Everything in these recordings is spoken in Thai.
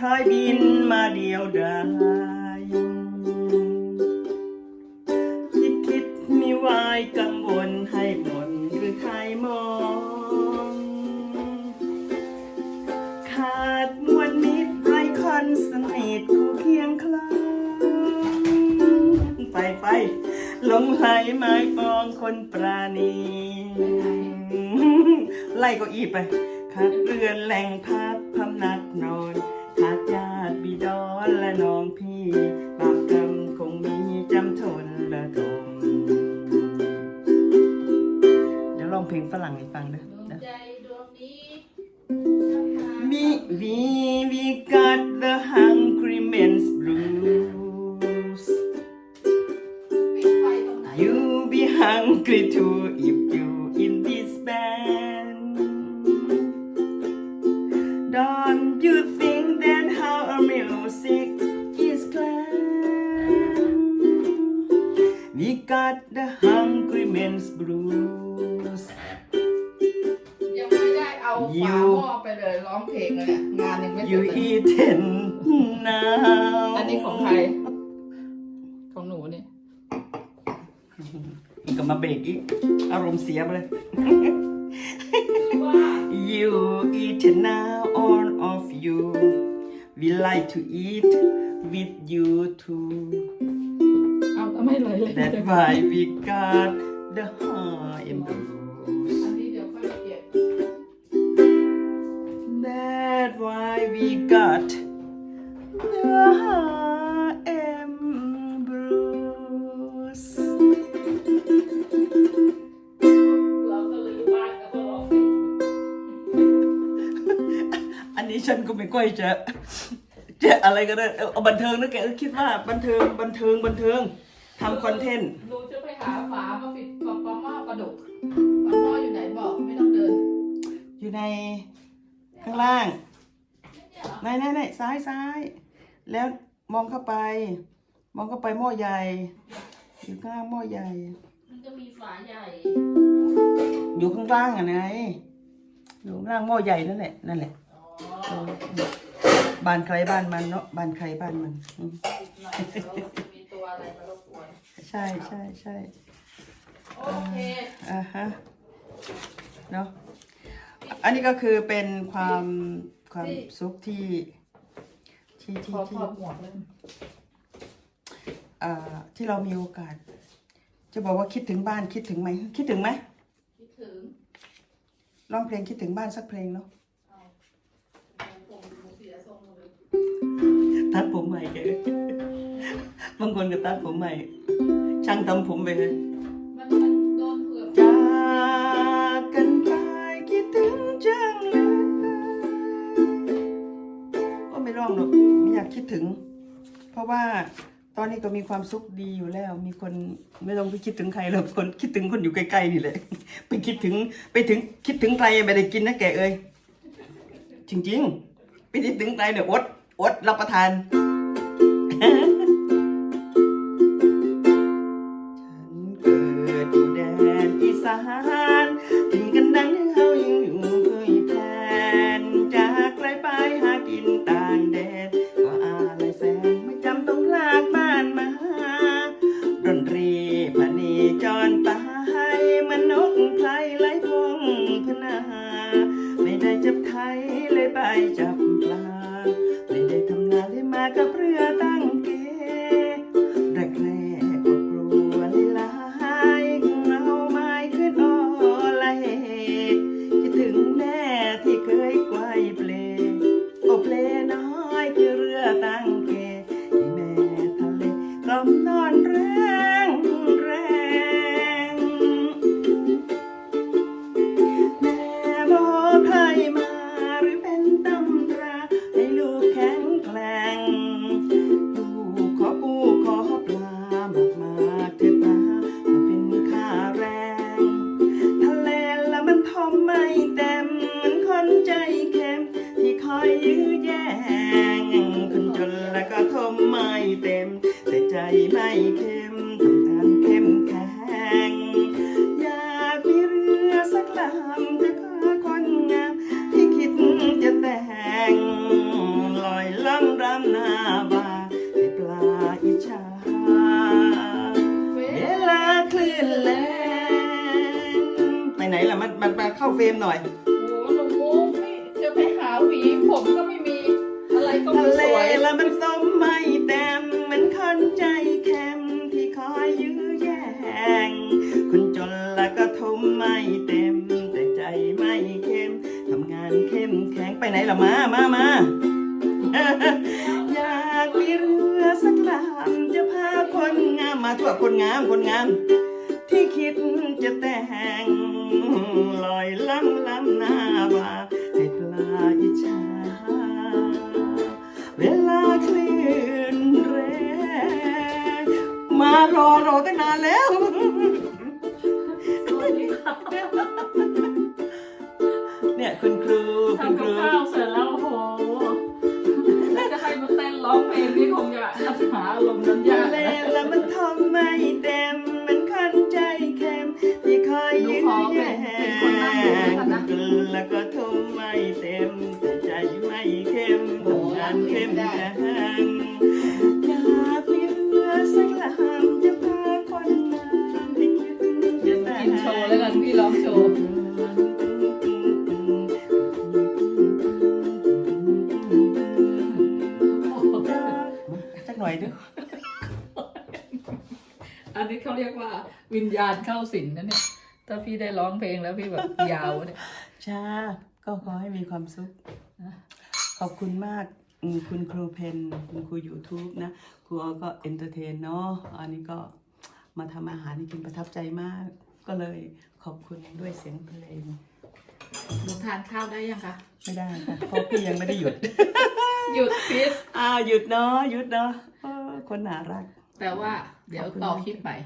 คล้ายบินมาเดียวดายคิดคิดมีวายกังวลให้หมดหรือใครมอง ขาดมวลมิตรไรคอนสนิทคู่เคียงคลางไปไปหลงไหลไม้ปองคนปราณีไล่ก็อีไปขาดเรือนแหล่งพักพำนักนอน ขาดญาติบิดอนและน้องพี่บาปกรรมคงมีจำทนระดมเดี๋ยวลองเพลงฝรั่งให้ฟังเด้อดวงเด้อใจดวงนี้ We, we, we got the hungry man's blues. ปิดไฟตรงไหน You be hungry too if you got the hungry man's blues. ยังไม่ได้เอา You ฝาหม้อไปเลยร้องเพลงเลยเนี่ยงานยังไม่เสร็ You จเลย eating now. อันนี้ของใคร ของหนูเนี่ยอีกก็มาเบรกอีก อารมณ์เสียไปเลยว่า You eat now all of you We like to eat with you too เอาทำไมเลยเลย That's why we got the high and blues อันนี้เดี๋ยวค่อยเก็บ That's why we got the high and blues เราก็ลืมบ้านแล้วก็ร้องเพลงอันนี้ฉันก็ไม่ค่อยจะจะอะไรก็ได้เอาเอาบันเทิงนะแกเออคิดว่าบันเทิงบันเทิงบันเทิง ทำคอนเทนต์หนูจะไปหาฝามาปิดปะปะหม้อปลาดุกปลาหม้ออยู่ไหนบอกไม่ต้องเดินอยู่ในข้างล่างเนี่ยเหรอไหนไหนไหนซ้ายซ้าย แล้วมองเข้าไป มองเข้าไปหม้อใหญ่ อยู่ข้างล่างหม้อใหญ่ มันจะมีฝาใหญ่อยู่ข้างล่างอะไงอยู่ข้างล่างหม้อใหญ่นั่นแหละนั่นแหละอ๋อเออบ้านใครบ้านมันเนาะบ้านใครบ้านมันอืมปิดหน่อยเดี๋ยวมีตัวอะไรมารบกวน ใช่ใช่ใช่โอเคอ่าฮะเนาะอันนี้ก็คือเป็นความความสุขที่ที่พที่อพที่อหมวกเลยอ่าที่เรามีโอกาส จะบอกว่าคิดถึงบ้านคิดถึงไหมคิดถึงไหมคิดถึงร้องเพลงคิดถึงบ้านสักเพลงเนาะเอาผมผมเสียทรงเลยตัดผมใหม่แกบางคนก็ตัดผมใหม่ ช่างทำผมไปเลยมันมันโดนเผือกจากกันไปคิดถึงจังเลยก็ไม่ร้องหรอกไม่อยากคิดถึง เพราะว่าตอนนี้ก็มีความสุขดีอยู่แล้ว มีคนไม่ต้องไปคิดถึงใครหรอกคนคิดถึงคนอยู่ใกล้ๆนี่แหละไปคิดถึงไปถึงคิดถึงใครไม่ได้กินนะแกเอ้ยจริงๆไปคิดถึงใครเนี่ยอดอดรับประทาน นอีสาน ไม่เค็มทำงานเข้มแข็งอยากมีเรือสักลำจะพาคนงามที่คิดจะแต่งลอยล่องรำนาบาให้ปลาอิจฉาเวลาคลื่นแลงไปไหนล่ะมันมันาเข้าเฟรมหน่อยโอ้หนูมุกมจะไปหาหวีผมก็ไม่มี อะไรก็ไม่สวย แล้วมันส้ม ไปไหนล่ะมามามาอยากมีเรือสักลำจะพาคนงามมาทั่วคนงามคนงาม ที่คิดจะแต่งลอยล้ำล้ำหน้าว่าให้ปลาอิจฉาเวลาคลื่นแรงมารอรอตั้งนานแล้ว เต้นร้องเพลงนี่คงจะหาอารมณ์นั้นยากเลนะวแล้วมันทอมไม่เต็ม มันคนใจเค็มที่คอยยื้อแย่งแล้วก็ทมไม่เต็มแต่ใจไม่เข้มทำงานเข้มแข็งอ สักหน่อยดูอันนี้เขาเรียกว่าวิญญาณเข้าสิงนะเนี่ย ถ้าพี่ได้ร้องเพลงแล้วพี่แบบยาวเนี่ยจ้าก็ขอให้มีความสุข ขอบคุณมากอืมคุณครูเพนคุณครู YouTube นะ ครูออก็เอนเตอร์เทนเนาะ อันนี้ก็มาทำอาหารที่กินประทับใจมาก ก็เลยขอบคุณด้วยเสียงเพลง หนูทานข้าวได้ยังคะ ไม่ได้ค่ะเพราะพี่ยังไม่ได้หยุด หยุดพีสอ่าหยุดเนาะหยุดเนาะเออคนน่ารัก แต่ว่า เดี๋ยวต่อคลิปใหม่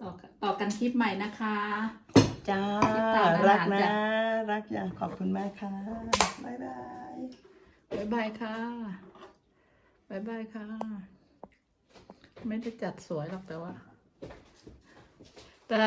ต่อต่อกันคลิปใหม่นะคะ จ้าติดตามอาหารรักนะจ้ะรักจ้ะขอบคุณมากค่ะบ๊ายบายบ๊ายบายค่ะบ๊ายบายค่ะ ไม่ได้จัดสวยหรอกแต่ว่าแต่